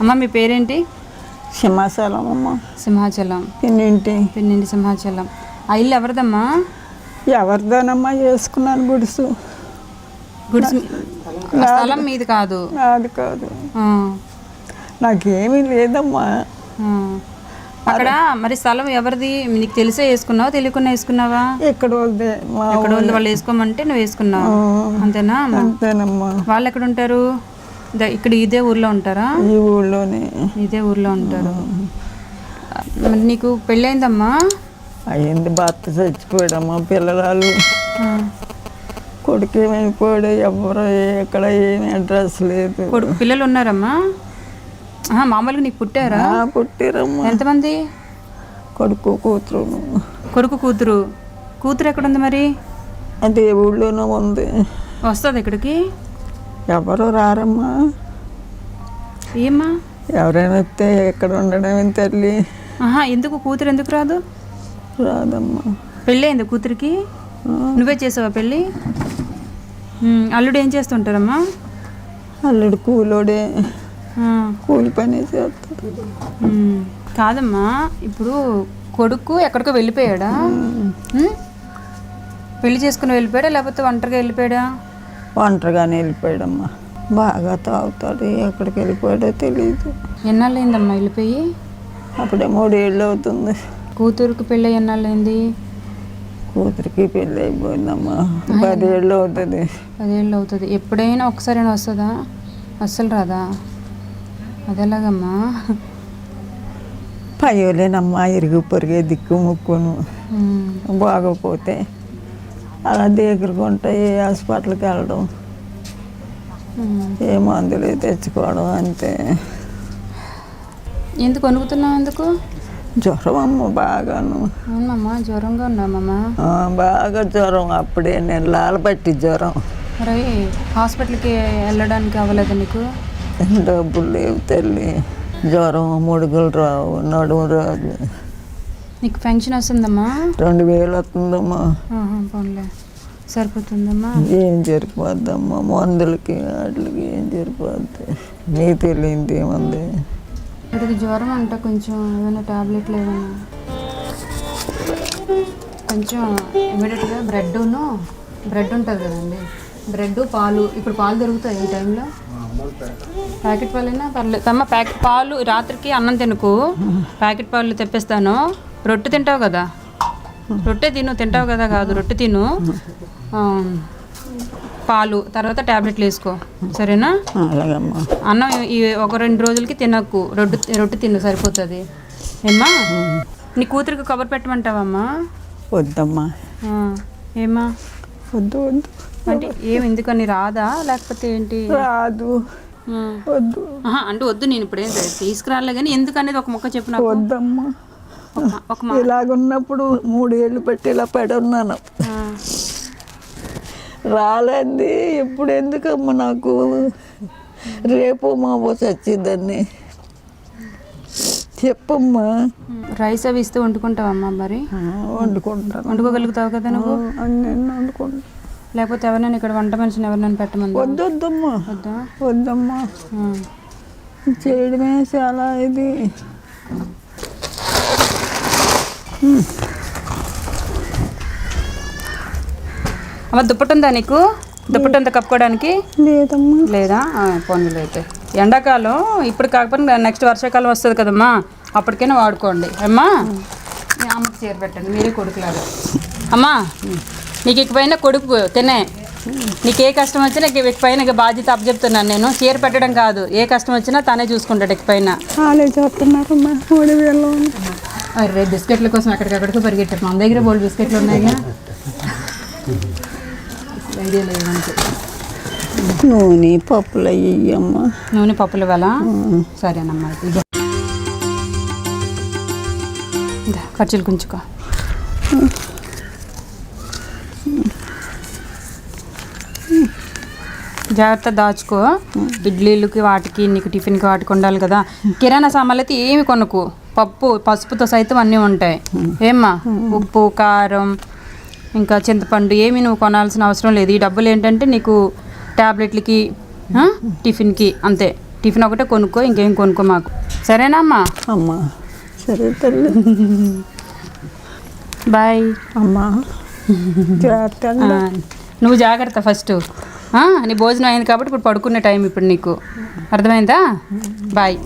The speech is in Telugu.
అమ్మ మీ పేరేంటి? సింహాచలం అమ్మ. సింహాచలం. పిన్నింటి. పిన్నిండి సింహాచలం. ఆ ఇల్లు ఎవరిదమ్మా? ఎవరిదోనమ్మా చేసుకున్నాను గుడుసు. గుడిసి స్థలం మీది కాదు. అది కాదు. నాకేమీ లేదమ్మా. అక్కడ మరి స్థలం ఎవరిది? నీకు తెలిసే వేసుకున్నావా? తెలియకుండా వేసుకున్నావా? మా ఎక్కడ వాళ్ళు వాళ్ళు వేసుకోమంటే నువ్వు వేసుకున్నావు. అంతేనా అమ్మ? అంతేనమ్మా. వాళ్ళు ఎక్కడ ఉంటారు? ఇక్కడ ఇదే ఊర్లో ఉంటారా? ఈ ఊళ్ళోనే ఇదే ఊర్లో ఉంటారు. మరి నీకు పెళ్ళైందమ్మా? అయ్యింది భర్త చచ్చిపోయాడమ్మా పిల్లలు ఆ. కొడుకు ఏమైపోయాడు ఎవరు ఎక్కడ ఏమి అడ్రస్ లేదు. కొడుకు పిల్లలు ఉన్నారమ్మా? మామూలుగా నీకు పుట్టారా? పుట్టిరమ్మా. ఎంతమంది? కొడుకు కూతురు కొడుకు కూతురు. కూతురు ఎక్కడ ఉంది మరి? అది ఏ ఊళ్ళోనూ ఉంది. వస్తుంది ఇక్కడికి? ఎవరు రారమ్మా? ఏమ్మా? ఎవరైనా వస్తే ఎక్కడ ఉండడమే తల్లి? ఆహా ఎందుకు? కూతురు ఎందుకు రాదు? రాదమ్మా. పెళ్ళి అయింది కూతురికి? నువ్వే చేసావా పెళ్ళి? అల్లుడు ఏం చేస్తుంటారమ్మా? అల్లుడు కూలోడే కూలి పని చేస్తాడు. కాదమ్మా ఇప్పుడు కొడుకు ఎక్కడికో వెళ్ళిపోయాడా? పెళ్ళి చేసుకుని వెళ్ళిపోయాడా? లేకపోతే ఒంటరిగా వెళ్ళిపోయాడా? ఒంటరిగానే వెళ్ళిపోయాడమ్మా బాగా తాగుతాడు. ఎక్కడికి వెళ్ళిపోయాడో తెలియదు ఎన్నాళ్ళు అయిందమ్మా వెళ్ళిపోయి? అప్పుడే మూడేళ్ళు అవుతుంది. కూతురుకి పెళ్ళి ఎన్నాళ్ళు అయింది కూతురికి పెళ్ళి అయిపోయిందమ్మా పదేళ్ళు అవుతుంది. పదేళ్ళు అవుతుంది. ఎప్పుడైనా ఒకసారైనా వస్తుందా? అస్సలు రాదా? అదెలాగమ్మా? పయ్యోలేనమ్మా ఇరుగు పొరిగే దిక్కు ముక్కును. బాగోపోతే అలా దగ్గరకుంటే ఏ హాస్పిటల్కి వెళ్ళడం. ఏ మందులు తెచ్చుకోవడం అంతే. ఎందుకు వణుకుతున్నావు ఎందుకు? జ్వరం అమ్మ బాగాను. అవునమ్మా జ్వరంగా ఉన్నామమ్మా బాగా జ్వరం అప్పుడే నెలల పట్టి జ్వరం. మరి హాస్పిటల్కి వెళ్ళడానికి అవ్వలేదు నీకు? డబ్బులు లేవు తల్లి. జ్వరం ముడుగులు రావు నడుము రాదు. నీకు పెన్షన్ వస్తుందమ్మా? రెండు వేలు వస్తుందమ్మా. పోన్లే. సరిపోతుందమ్మా? ఏం సరిపోద్దమ్మా. మందులకి వాటికి ఏం సరిపోద్ది? నీకు తెలియంది ఏముంది? ఇక్కడికి జ్వరం అంట కొంచెం ఏమైనా టాబ్లెట్లు ఏమైనా? కొంచెం ఇమీడియట్గా బ్రెడ్ను బ్రెడ్ ఉంటుంది కదండి. బ్రెడ్ పాలు ఇప్పుడు పాలు దొరుకుతాయి ఈ టైంలో? ప్యాకెట్ పాలైనా పర్లేదు అమ్మ ప్యాకెట్ పాలు రాత్రికి అన్నం తినకు. ప్యాకెట్ పాలు తెప్పిస్తాను. రొట్టె తింటావు కదా? రొట్టె తిను తింటావు కదా కాదు రొట్టె తిను. పాలు తర్వాత ట్యాబ్లెట్లు వేసుకో. సరేనా? అన్నం ఈ ఒక రెండు రోజులకి తినకు. రొట్టు రొట్టె తిను సరిపోతుంది. ఏమ్మా? నీ కూతురికి కబర్ పెట్టమంటావమ్మా? వద్దమ్మా. ఆ, ఏమ్మా? వద్దు వద్దు. అంటే ఏం ఎందుకని రాదా? లేకపోతే ఏంటి? రాదు. వద్దు. అంటే వద్దు నేను ఇప్పుడు ఏం తీసుకురాలే కానీ ఎందుకు అనేది ఒక మొక్క చెప్పు నాకు. వద్దమ్మా. ఇలాగున్నప్పుడు మూడేళ్ళు పెట్టి ఇలా పడి ఉన్నాను ఆ, రాలేంది. ఇప్పుడు ఎందుకమ్మా నాకు? రేపు మావో చచ్చిందని చెప్పమ్మా. రైస్ అవి ఇస్తూ వండుకుంటావమ్మా మరి? ఆ, వండుకుంటాను. వండుకోగలుగుతావు కదా నువ్వు? అన్నీ వండుకుంటాను. లేకపోతే ఎవరైనా ఇక్కడ వంట మనిషిని ఎవరినైనా పెట్టమంది వద్దు? వద్దమ్మా. వద్దా వద్దమ్మా. చేయడమే చాలా ఇది. అమ్మ దుప్పటి ఉందా నీకు? దుప్పటి ఉందా కప్పుకోవడానికి? లేదమ్మా. లేదా? పోనీలు అయితే. ఎండాకాలం ఇప్పుడు కాకపోతే నెక్స్ట్ వర్షాకాలం వస్తుంది కదమ్మా. అప్పటికైనా వాడుకోండి. అమ్మా అమ్మకి చీర పెట్టండి. మీరే కొడుకులాగా. అమ్మా నీకు ఇకపైన కొడుకు తినే. నీకు ఏ కష్టం వచ్చినా ఇక ఇకపైన ఇక బాధ్యత అప్పచెప్తున్నాను నేను. చీర పెట్టడం కాదు. ఏ కష్టం వచ్చినా తనే చూసుకుంటాడు ఇకపైన. వాళ్ళే అరే బిస్కెట్ల కోసం ఎక్కడికక్కడికి పరిగెట్టారు. మన దగ్గర బోల్డ్ బిస్కెట్లు ఉన్నాయిగా. ఐడియా లేదు మనకి. నూనె పప్పులు అయ్యమ్మా నూనె పప్పులు ఇవ్వాలా? సరేనమ్మా. ఇందా, ఖర్చులు కుంచుకో జాగ్రత్త దాచుకో. ఇడ్లీలకి వాటికి నీకు టిఫిన్కి వాటికి ఉండాలి కదా. కిరాణా సామాన్లు అయితే ఏమి కొనుక్కు. పప్పు పసుపుతో సైతం అన్నీ ఉంటాయి. ఏమ్మా? ఉప్పు కారం ఇంకా చింతపండు ఏమి నువ్వు కొనాల్సిన అవసరం లేదు. ఈ డబ్బులు ఏంటంటే నీకు ట్యాబ్లెట్లకి టిఫిన్కి అంతే. టిఫిన్ ఒకటే కొనుక్కో ఇంకేం కొనుక్కో మాకు. సరేనా అమ్మా? అమ్మా. సరే తల్లి. బాయ్. అమ్మా. నువ్వు జాగ్రత్త ఫస్ట్. నీ భోజనం అయింది కాబట్టి ఇప్పుడు పడుకునే టైం ఇప్పుడు నీకు. అర్థమైందా? బాయ్.